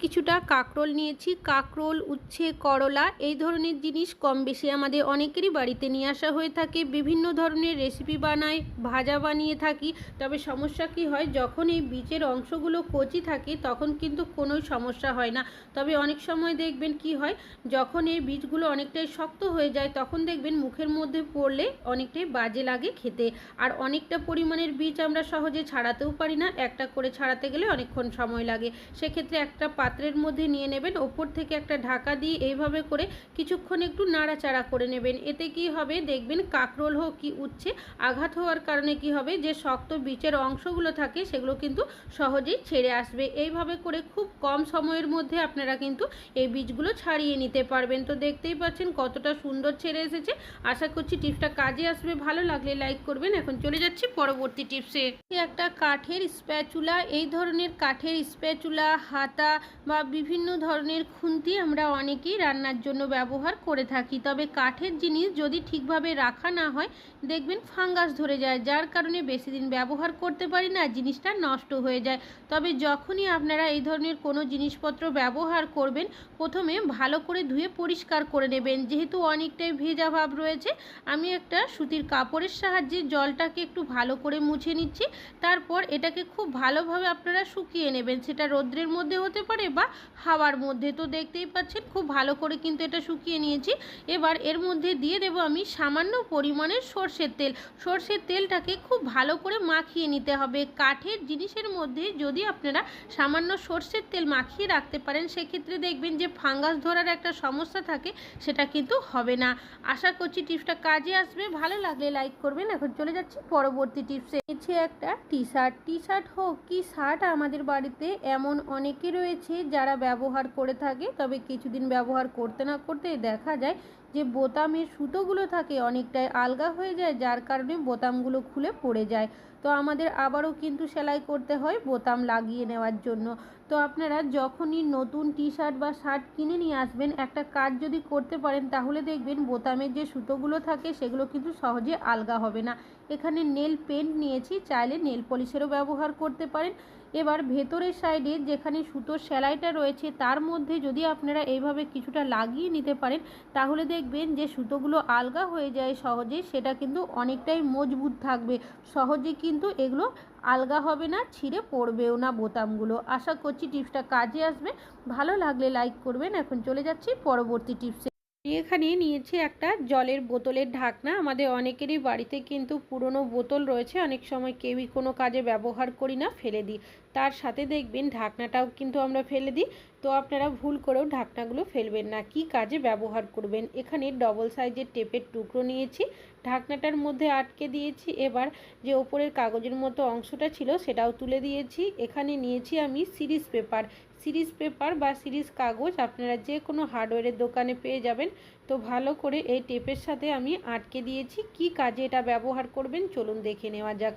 কিছুটা কাকরোল নিয়েছি। কাকরোল, উচ্ছে, করলা এই ধরনের জিনিস কম বেশি আমাদের অনেকেরই বাড়িতে নিয়ে আসা হয়ে থাকে। বিভিন্ন ধরনের রেসিপি বানাই, ভাজা বানিয়ে থাকি। তবে সমস্যা কি হয়, যখন এই বীজের অংশগুলো কচি থাকে তখন কিন্তু কোনো সমস্যা হয় না। তবে অনেক সময় দেখবেন কি হয়, যখন এই বীজগুলো অনেকটাই শক্ত হয়ে যায় তখন দেখবেন মুখের মধ্যে পড়লে অনেকটাই বাজে লাগে খেতে। আর অনেকটা পরিমাণের বীজ আমরা সহজে ছাড়াতেও পারি না, একটা করে ছাড়াতে গেলে অনেকক্ষণ সময় লাগে। সেক্ষেত্রে একটা পাত্রের মধ্যে নিয়ে নেবেন। ওপর থেকে একটা ঢাকা দিয়ে এইভাবে করে কিছুক্ষণ একটু নাড়াচাড়া করে নেবেন। এতে কি হবে? দেখবেন কাকরোল হোক কি উচ্ছে, আঘাত হওয়ার কারণে কি হবে? যে শক্ত বীচের অংশগুলো থাকে, সেগুলো কিন্তু সহজেই ছেড়ে আসবে। এইভাবে করে খুব কম সময়ের মধ্যে আপনারা কিন্তু এই বীজগুলো ছাড়িয়ে নিতে পারবেন। তো দেখতেই পাচ্ছেন কতটা সুন্দর ছেড়ে এসেছে। আশা করছি টিপসটা কাজে আসবে। ভালো লাগলে লাইক করবেন। এখন চলে যাচ্ছি পরবর্তী টিপসে। একটা কাঠের স্প্যাচুলা, এই ধরনের কাঠের স্প্যাচুলা, হাতা বা বিভিন্ন ধরনের খুন্তি আমরা অনেকেই রান্নার জন্য ব্যবহার করে থাকি। তবে কাঠের জিনিস যদি ঠিকভাবে রাখা না হয়, দেখবেন ফাঙ্গাস ধরে যায়, যার কারণে বেশি দিন ব্যবহার করতে পারি না, জিনিসটা নষ্ট হয়ে যায়। তবে যখনই আপনারা এই ধরনের কোনো জিনিসপত্র ব্যবহার করবেন, প্রথমে ভালো করে ধুয়ে পরিষ্কার করে নেবেন। যেহেতু অনেকটাই ভেজা ভাব রয়েছে, আমি একটা সুতির কাপড়ের সাহায্যে জলটাকে একটু ভালো করে মুছে নিচ্ছি। তারপর এটাকে খুব ভালোভাবে আপনারা শুকিয়ে নেবেন। সেটা রৌদ্রের মধ্যে হতে পারে বা হাওয়ার মধ্যে। তো দেখতেই পাচ্ছেন, খুব ভালো করে কিন্তু এটা শুকিয়ে নিয়েছি। এবার এর মধ্যে দিয়ে দেবো আমি সামান্য পরিমাণের সর্ষের তেল। সর্ষের তেলটাকে খুব ভালো করে মাখিয়ে নিতে হবে। কাঠের জিনিসের মধ্যে যদি আপনারা সামান্য সর্ষের তেল মাখিয়ে রাখতে পারেন, সেক্ষেত্রে দেখবেন যে ফাঙ্গাস ধরার একটা সমস্যা থাকে, সেটা কিন্তু হবে না। আশা করছি টিপসটা কাজে আসবে। ভালো লাগলে লাইক করবেন। এখন চলে যাচ্ছি পরবর্তী টিপসে। একটা টি শার্ট টি শার্ট হোক কি শার্ট, আমাদের বাড়িতে এমন অনেকে রয়েছে। যারা ব্যবহার করে থাকে, তবে কিছুদিন ব্যবহার করতে না করতে দেখা যায় যে বোতামের সুতোগুলো থাকে অনেকটাই আলগা হয়ে যায়, যার কারণে বোতামগুলো খুলে পড়ে যায়। তো আমাদের আবারও কিন্তু সেলাই করতে হয় বোতাম লাগিয়ে নেওয়ার জন্য। তো আপনারা যখনই নতুন টি শার্ট বা শার্ট কিনে নিয়ে আসবেন, একটা কাজ যদি করতে পারেন, তাহলে দেখবেন বোতামের যে সুতোগুলো থাকে, সেগুলো কিন্তু সহজে আলগা হবে না। এখানে নেল পেন্ট নিয়েছি, চাইলে নেল পলিশেরও ব্যবহার করতে পারেন। এবার ভেতরের সাইডে যেখানে সুতোর সেলাইটা রয়েছে, তার মধ্যে যদি আপনারা এইভাবে কিছুটা লাগিয়ে নিতে পারেন, তাহলে দেখবেন যে সুতোগুলো আলগা হয়ে যায় সহজে, সেটা কিন্তু অনেকটাই মজবুত থাকবে। সহজে কিন্তু এগুলো আলগা হবে না, ছিঁড়ে পড়বেও না বোতামগুলো। আশা করছি টিপসটা কাজে আসবে। ভালো লাগলে লাইক করবেন। এখন চলে যাচ্ছি পরবর্তী টিপসে। এখানে নিয়েছি একটা জলের বোতলের ঢাকনা। আমাদের অনেকেরই বাড়িতে কিন্তু পুরনো বোতল রয়েছে। অনেক সময় কেউই কোনো কাজে ব্যবহার করি না, ফেলে দিই। তার সাথে দেখবেন ঢাকনাটাও কিন্তু আমরা ফেলে দিই। তো আপনারা ভুল করেও ঢাকনাগুলো ফেলবেন না। কি কাজে ব্যবহার করবেন? এখানে ডবল সাইজের টেপের টুকরো নিয়েছি। ঢাকনাটার মধ্যে আটকে দিয়েছি। এবার যে ওপরের কাগজের মতো অংশটা ছিল সেটাও তুলে দিয়েছি। এখানে নিয়েছি আমি সিরিজ পেপার সিরিজ পেপার বা সিরিজ কাগজ আপনারা যে কোনো হার্ডওয়্যারের দোকানে পেয়ে যাবেন। তো ভালো করে এই টেপের সাথে আমি আটকে দিয়েছি। কি কাজে এটা ব্যবহার করবেন চলুন দেখে নেওয়া যাক।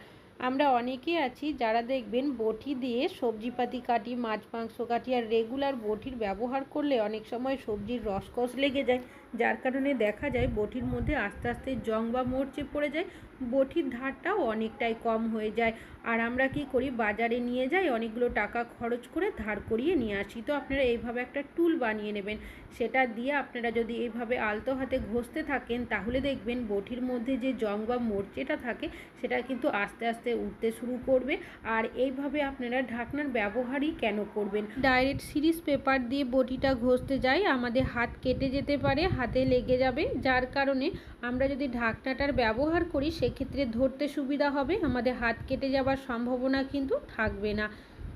আমরা অনেকে আছি যারা দেখবেন বটি দিয়ে সবজিপাতি কাটি, মাছ, মাংস কাটি আর রেগুলার বটির ব্যবহার করলে অনেক সময় সবজির রসকস লেগে যায়। যার কারণে দেখা যায় বটির মধ্যে আস্তে আস্তে জং বা মরচে পড়ে যায়, বটির ধারটাও অনেকটাই কম হয়ে যায়। আর আমরা কি করি, বাজারে নিয়ে যাই, অনেকগুলো টাকা খরচ করে ধার করিয়ে নিয়ে আসি। তো আপনারা এইভাবে একটা টুল বানিয়ে নেবেন। সেটা দিয়ে আপনারা যদি এইভাবে আলতো হাতে ঘষতে থাকেন, তাহলে দেখবেন বটির মধ্যে যে জং বা মরচেটা থাকে, সেটা কিন্তু আস্তে আস্তে উঠতে শুরু করবে। আর এইভাবে আপনারা ঢাকনার ব্যবহারই কেন করবেন? ডাইরেক্ট সিরিজ পেপার দিয়ে বটিটা ঘষতে যাই, আমাদের হাত কেটে যেতে পারে হাতে লেগে যাবে, যার কারণে আমরা যদি ঢাকনাটার ব্যবহার করি, সেক্ষেত্রে ধরতে সুবিধা হবে। আমাদের হাত কেটে যাওয়ার সম্ভাবনা কিন্তু থাকবে না।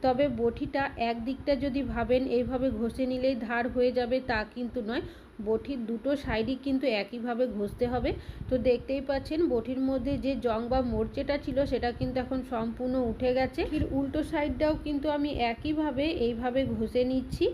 তবে বটিটা একদিকটা যদি ভাবেন এইভাবে ঘষে নিলেই ধার হয়ে যাবে তা কিন্তু নয়। বটির দুটো সাইডই কিন্তু একইভাবে ঘষতে হবে। তো দেখতেই পাচ্ছেন বটির মধ্যে যে জং বা মোর্চেটা ছিল সেটা কিন্তু এখন সম্পূর্ণ উঠে গেছে। এর উল্টো সাইডটাও কিন্তু আমি একইভাবে এইভাবে ঘষে নিচ্ছি।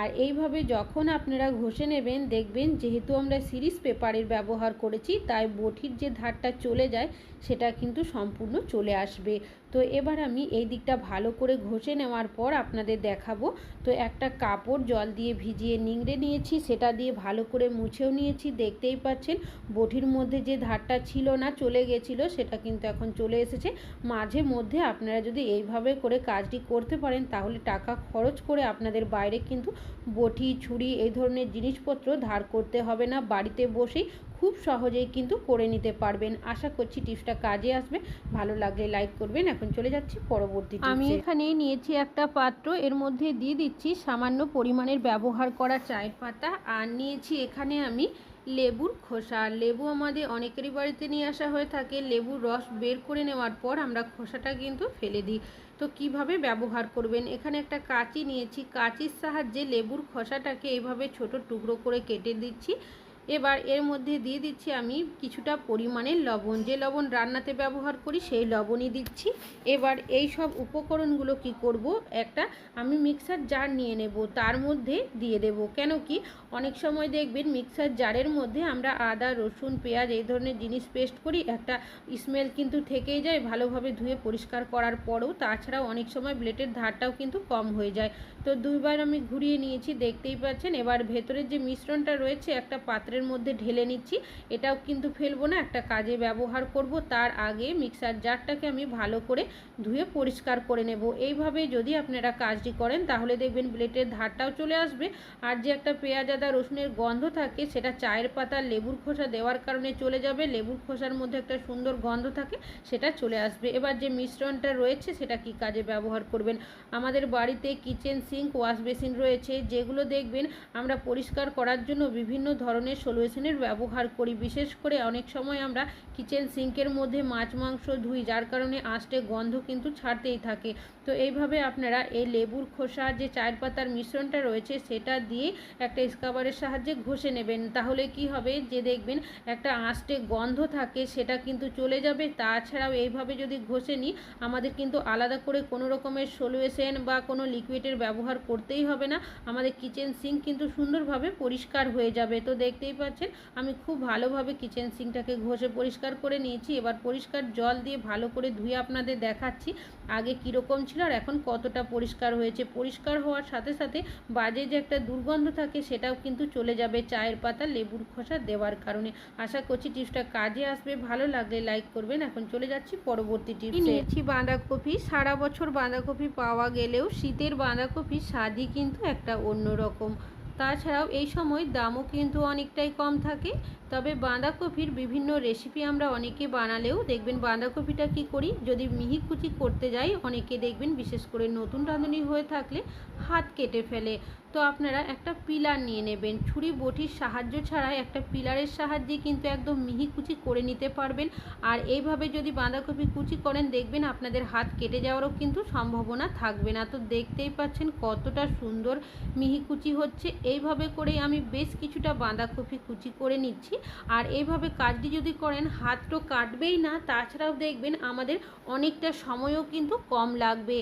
আর এইভাবে যখন আপনারা ঘষে নেবেন, দেখবেন যেহেতু আমরা সিরিজ পেপারের ব্যবহার করেছি, তাই বটির যে ধারটা চলে যায়, সেটা কিন্তু সম্পূর্ণ চলে আসবে। তো এবার আমি এই দিকটা ভালো করে ঘষে নেওয়ার পর আপনাদের দেখাবো। তো একটা কাপড় জল দিয়ে ভিজিয়ে নিংড়ে নিয়েছি, সেটা দিয়ে ভালো করে মুছেও নিয়েছি। দেখতেই পাচ্ছেন, বটির মধ্যে যে ধারটা ছিল না, চলে গেছিল, সেটা কিন্তু এখন চলে এসেছে। মাঝে মধ্যে আপনারা যদি এইভাবে করে কাজটি করতে পারেন, তাহলে টাকা খরচ করে আপনাদের বাইরে কিন্তু বটি, ছুরি, এই ধরনের জিনিসপত্র ধার করতে হবে না। বাড়িতে বসেই খুব সহজেই কিন্তু করে নিতে পারবেন। আশা করছি টিপসটা কাজে আসবে। ভালো লাগলে লাইক করবেন। এখন চলে যাচ্ছি পরবর্তী আমি এখানে নিয়েছি একটা পাত্র। এর মধ্যে দিয়ে দিচ্ছি সামান্য পরিমাণের ব্যবহার করা চায়ের পাতা। আর নিয়েছি এখানে আমি লেবুর খোসা। লেবু আমাদের অনেকেরই বাড়িতে নিয়ে আসা হয়ে থাকে। লেবুর রস বের করে নেওয়ার পর আমরা খোসাটা কিন্তু ফেলে দিই। তো কীভাবে ব্যবহার করবেন? এখানে একটা কাঁচি নিয়েছি। কাঁচির সাহায্যে লেবুর খোসাটাকে এইভাবে ছোট টুকরো করে কেটে দিচ্ছি। এবার এর মধ্যে দিয়ে দিচ্ছি আমি কিছুটা পরিমাণের লবণ। যে লবণ রান্নাতে ব্যবহার করি, সেই লবণই দিচ্ছি। এবার এই সব উপকরণগুলো কি করব? একটা আমি মিক্সার জার নিয়ে নেব, তার মধ্যে দিয়ে দেব। কেন কি অনেক সময় দেখবেন মিক্সার জারের মধ্যে আমরা আদা, রসুন, পেঁয়াজ এই ধরনের জিনিস পেস্ট করি। একটা স্মেল কিন্তু থেকেই যায়, ভালোভাবে ধুয়ে পরিষ্কার করার পরেও। তাছাড়াও অনেক সময় ব্লেটের ধারটাও কিন্তু কম হয়ে যায়। তো দুইবার আমি ঘুরিয়ে নিয়েছি, দেখতেই পাচ্ছেন। এবার ভেতরের যে মিশ্রণটা রয়েছে, একটা পাত্রের মধ্যে ঢেলে নিচ্ছি। এটাও কিন্তু ফেলব না, একটা কাজে ব্যবহার করব। তার আগে মিক্সার জারটাকে আমি ভালো করে ধুয়ে পরিষ্কার করে নেব। এইভাবে যদি আপনারা কাজটি করেন, তাহলে দেখবেন ব্লেটের ধারটাও চলে আসবে। আর যে একটা পেঁয়াজ, আদা রসুনের গন্ধ থাকে, সেটা চায়ের পাতা লেবুর খোসা দেওয়ার কারণে চলে যাবে। লেবুর খোসার মধ্যে একটা সুন্দর গন্ধ থাকে, সেটা চলে আসবে। এবার যে মিশ্রণটা রয়েছে, সেটা কি কাজে ব্যবহার করবেন? আমাদের বাড়িতে কিচেন সিঙ্ক, ওয়াশ বেসিন রয়েছে, যেগুলো দেখবেন আমরা পরিষ্কার করার জন্য বিভিন্ন ধরনের সলিউশনের ব্যবহার করি। বিশেষ করে অনেক সময় আমরা কিচেন সিঙ্কের মধ্যে মাছ, মাংস ধুই, যার কারণে আঁশটে গন্ধ কিন্তু ছাড়তেই থাকে। তো এইভাবে আপনারা এই লেবুর খোসা, যে চায়ের পাতার মিশ্রণটা রয়েছে, সেটা দিয়ে একটা স্কাবারের সাহায্যে ঘষে নেবেন। তাহলে কি হবে? যে দেখবেন একটা আঁশটে গন্ধ থাকে, সেটা কিন্তু চলে যাবে। তাছাড়াও এইভাবে যদি ঘষে নিই, আমাদের কিন্তু আলাদা করে কোনো রকমের সলিউশন বা কোনো লিকুইডের ব্যবহার করতেই হবে না। আমাদের কিচেন সিঙ্ক কিন্তু সুন্দরভাবে পরিষ্কার হয়ে যাবে। তো দেখতেই পাচ্ছেন, আমি খুব ভালোভাবে কিচেন সিঙ্কটাকে ঘষে পরিষ্কার করে নিয়েছি। এবার পরিষ্কার জল দিয়ে ভালো করে ধুয়ে আপনাদের দেখাচ্ছি। আগে কীরকম ছিল আর এখন কতটা পরিষ্কার হয়েছে। পরিষ্কার হওয়ার সাথে সাথে বাজে যে একটা দুর্গন্ধ থাকে সেটাও কিন্তু চলে যাবে চায়ের পাতা, লেবুর খোসা দেওয়ার কারণে। আশা করছি টিপসটা কাজে আসবে, ভালো লাগলে লাইক করবেন। এখন চলে যাচ্ছি পরবর্তী টিপস। নিয়েছি বাঁধাকপি। সারা বছর বাঁধাকপি পাওয়া গেলেও শীতের বাঁধাকপির স্বাদই কিন্তু একটা অন্যরকম। তাছাড়াও এই সময় দামও কিন্তু অনেকটাই কম থাকে। তবে বাঁধাকপির বিভিন্ন রেসিপি আমরা অনেকে বানালেও দেখবেন বাঁধাকপিটা কি করি? যদি মিহি কুচি করতে যাই, অনেকে দেখবেন বিশেষ করে নতুন রাঁধুনি হয়ে থাকলে হাত কেটে ফেলে। তো আপনারা একটা পিলার নিয়ে নেবেন। ছুরি বটির সাহায্য ছাড়া একটা পিলারের সাহায্যে কিন্তু একদম মিহি কুচি করে নিতে পারবেন। আর এইভাবে যদি বাঁধাকপি কুচি করেন, দেখবেন আপনাদের হাত কেটে যাওয়ারও কিন্তু সম্ভাবনা থাকবে না। তো দেখতেই পাচ্ছেন কতটা সুন্দর মিহি কুচি হচ্ছে। এইভাবে করে আমি বেশ কিছুটা বাঁধাকপি কুচি করে নিচ্ছি। আর এইভাবে কাজটি যদি করেন হাত তো কাটবেই না, তাছাড়াও দেখবেন আমাদের অনেকটা সময়ও কিন্তু কম লাগবে।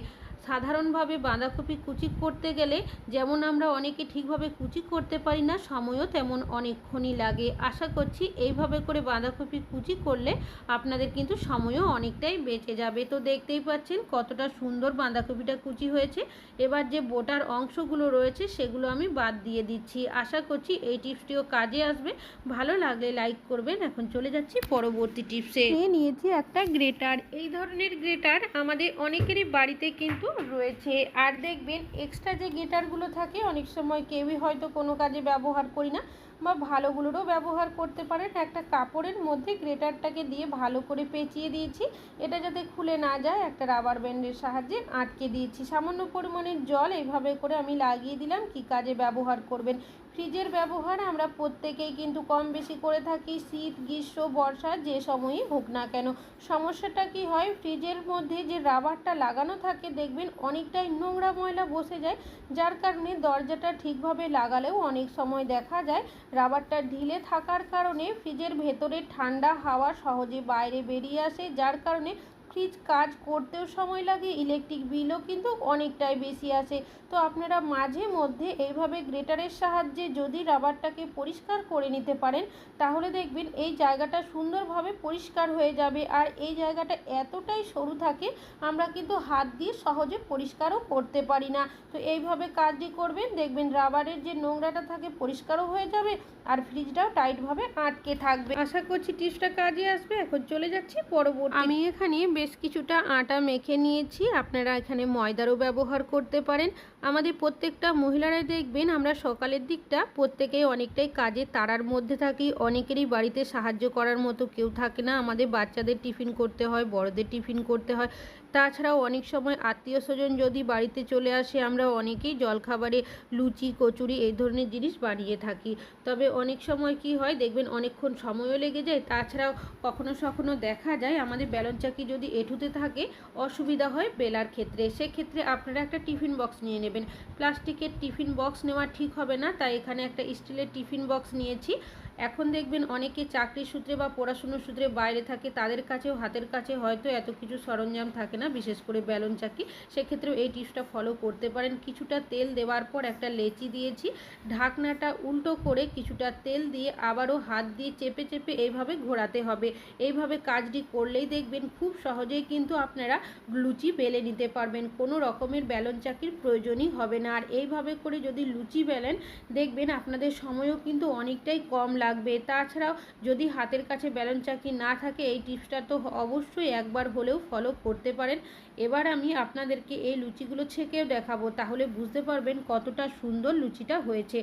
সাধারণভাবে বাঁধাকপি কুচি করতে গেলে যেমন আমরা অনেকে ঠিকভাবে কুচি করতে পারি না, সময়ও তেমন অনেকক্ষণই লাগে। আশা করছি এইভাবে করে বাঁধাকপি কুচি করলে আপনাদের কিন্তু সময়ও অনেকটাই বেঁচে যাবে। তো দেখতেই পাচ্ছেন কতটা সুন্দর বাঁধাকপিটা কুচি হয়েছে। এবার যে বোটার অংশগুলো রয়েছে সেগুলো আমি বাদ দিয়ে দিচ্ছি। আশা করছি এই টিপসটিও কাজে আসবে। ভালো লাগলে লাইক করবেন। এখন চলে যাচ্ছি পরবর্তী টিপসে। নিয়েছি একটা গ্রেটার। এই ধরনের গ্রেটার আমাদের অনেকেরই বাড়িতে কিন্তু রয়েছে। আর দেখবেন এক্সট্রা যে গেটারগুলো থাকে, অনেক সময় কেউই হয়তো কোনো কাজে ব্যবহার করি না, বা ভালোগুলোরও ব্যবহার করতে পারেন। একটা কাপড়ের মধ্যে গ্রেটারটাকে দিয়ে ভালো করে পেঁচিয়ে দিয়েছি। এটা যাতে খুলে না যায়, একটা রাবার ব্যান্ডের সাহায্যে আটকে দিয়েছি। সামান্য পরিমাণের জল এইভাবে করে আমি লাগিয়ে দিলাম, কি কাজে ব্যবহার করবেন। ফ্রিজের ব্যবহার আমরা প্রত্যেকেই কিন্তু কম বেশি করে থাকি, শীত, গ্রীষ্ম, বর্ষা যে সময়ই হোক না কেন। সমস্যাটা কি হয়? ফ্রিজের মধ্যে যে রাবারটা লাগানো থাকে, দেখবেন অনেকটাই নোংরা ময়লা বসে যায়। যার কারণে দরজাটা ঠিকভাবে লাগালেও অনেক সময় দেখা যায় রাবারটা ঢিলে থাকার কারণে ফ্রিজের ভেতরে ঠান্ডা হাওয়া সহজে বাইরে বেরিয়ে আসে, যার কারণে ফ্রিজ কাজ করতেও সময় লাগে, ইলেকট্রিক বিলও কিন্তু অনেকটাই বেশি আছে তো আপনারা মাঝে মধ্যে এইভাবে গ্রেটারের সাহায্যে যদি রাবারটাকে পরিষ্কার করে নিতে পারেন, তাহলে দেখবেন এই জায়গাটা সুন্দরভাবে পরিষ্কার হয়ে যাবে। আর এই জায়গাটা এতটাই সরু থাকে, আমরা কিন্তু হাত দিয়ে সহজে পরিষ্কারও করতে পারি না। তো এইভাবে কাজটি করবেন, দেখবেন রাবারের যে নোংরাটা থাকে পরিষ্কারও হয়ে যাবে আর ফ্রিজটাও টাইটভাবে আটকে থাকবে। আশা করছি টিপসটা কাজে আসবে। এখন চলে যাচ্ছি পরবর্তী আমি এখানে বেশ কিছুটা আটা মেখে নিয়েছি। আপনারা এখানে ময়দারও ব্যবহার করতে পারেন। আমাদের প্রত্যেকটা মহিলারাই দেখবেন আমরা সকালের দিকটা প্রত্যেকেই অনেকটাই কাজে তারার মধ্যে থাকি, অনেকেরই বাড়িতে সাহায্য করার মতো কেউ থাকে না। আমাদের বাচ্চাদের টিফিন করতে হয়, বড়দের টিফিন করতে হয়। তাছাড়াও অনেক সময় আত্মীয় স্বজন যদি বাড়িতে চলে আসে, আমরা অনেকেই জলখাবারে লুচি, কচুরি এই ধরনের জিনিস বানিয়ে থাকি। তবে অনেক সময় কি হয়, দেখবেন অনেকক্ষণ সময়ও লেগে যায়। তাছাড়াও কখনো সখনো দেখা যায়, আমাদের ব্যালন চাকি যদি এঁঠুতে থাকে, অসুবিধা হয় বেলার ক্ষেত্রে। সেক্ষেত্রে আপনারা একটা টিফিন বক্স নিয়ে নেবেন প্লাস্টিকের টিফিন বক্স নেওয়া ঠিক হবে না, তাই এখানে একটা স্টিলের টিফিন বক্স নিয়েছি। এখন দেখবেন অনেকে চাকরির সূত্রে বা পড়াশুনোর সূত্রে বাইরে থাকে, তাদের কাছেও হাতের কাছে হয়তো এত কিছু সরঞ্জাম থাকে না, বিশেষ করে ব্যালন চাকি। সেক্ষেত্রেও এই টিপসটা ফলো করতে পারেন। কিছুটা তেল দেওয়ার পর একটা লেচি দিয়েছি। ঢাকনাটা উল্টো করে কিছুটা তেল দিয়ে আবারও হাত দিয়ে চেপে চেপে এইভাবে ঘোরাতে হবে। এইভাবে কাজটি করলেই দেখবেন খুব সহজেই কিন্তু আপনারা লুচি বেলে নিতে পারবেন। কোনো রকমের ব্যালন চাকির প্রয়োজনই হবে না। আর এইভাবে করে যদি লুচি বেলেন, দেখবেন আপনাদের সময়ও কিন্তু অনেকটাই কম লাগবে। তাছাড়াও যদি হাতের কাছে ব্যালন চাকি না থাকে, এই টিপসটা তো অবশ্যই একবার হলেও ফলো করতে পারেন। এবার আমি আপনাদেরকে এই লুচিগুলো ছেঁকেও দেখাবো, তাহলে বুঝতে পারবেন কতটা সুন্দর লুচিটা হয়েছে।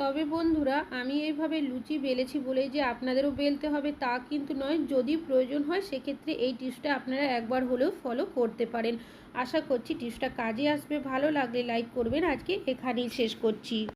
তবে বন্ধুরা, আমি এইভাবে লুচি বেলেছি বলেই যে আপনাদেরও বেলতে হবে তা কিন্তু নয়, যদি প্রয়োজন হয় সেক্ষেত্রে এই টিপসটা আপনারা একবার হলেও ফলো করতে পারেন। আশা করছি টিপসটা কাজে আসবে, ভালো লাগলে লাইক করবেন। আজকে এখানেই শেষ করছি।